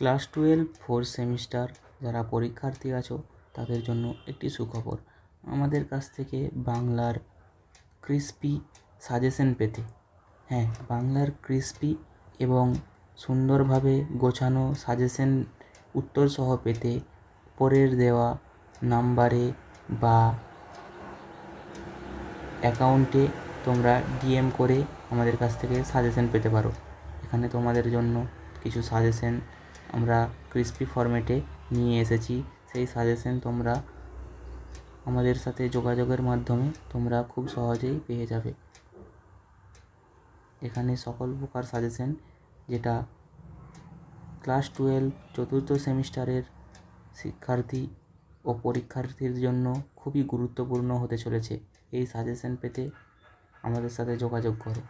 Class twelve four semester যারা পরীক্ষার্থী আছো, তাদের জন্য একটি সুখবর। আমাদের কাছ থেকে বাংলার ক্রিসপি সাজেশন পেতে। হ্যাঁ বাংলার ক্রিসপি এবং সুন্দরভাবে গোছানো সাজেশন উত্তরসহ পেতে পরের দেওয়া নাম্বারে বা অ্যাকাউন্টে তোমরা ডিএম করে আমাদের কাছ থেকে সাজেশন পেতে পারো। এখানে তোমাদের জন্য কিছু সাজেশন আমরা ক্রিসপি ফরম্যাটে নিয়ে এসেছি। সেই সাজেশন তোমরা আমাদের সাথে যোগাযোগের মাধ্যমে তোমরা খুব সহজেই পেয়ে যাবে। এখানে সকল প্রকার সাজেশন যেটা ক্লাস টুয়েলভ চতুর্থ সেমিস্টারের শিক্ষার্থী ও পরীক্ষার্থীর জন্য খুবই গুরুত্বপূর্ণ হতে চলেছে। এই সাজেশন পেতে আমাদের সাথে যোগাযোগ করো।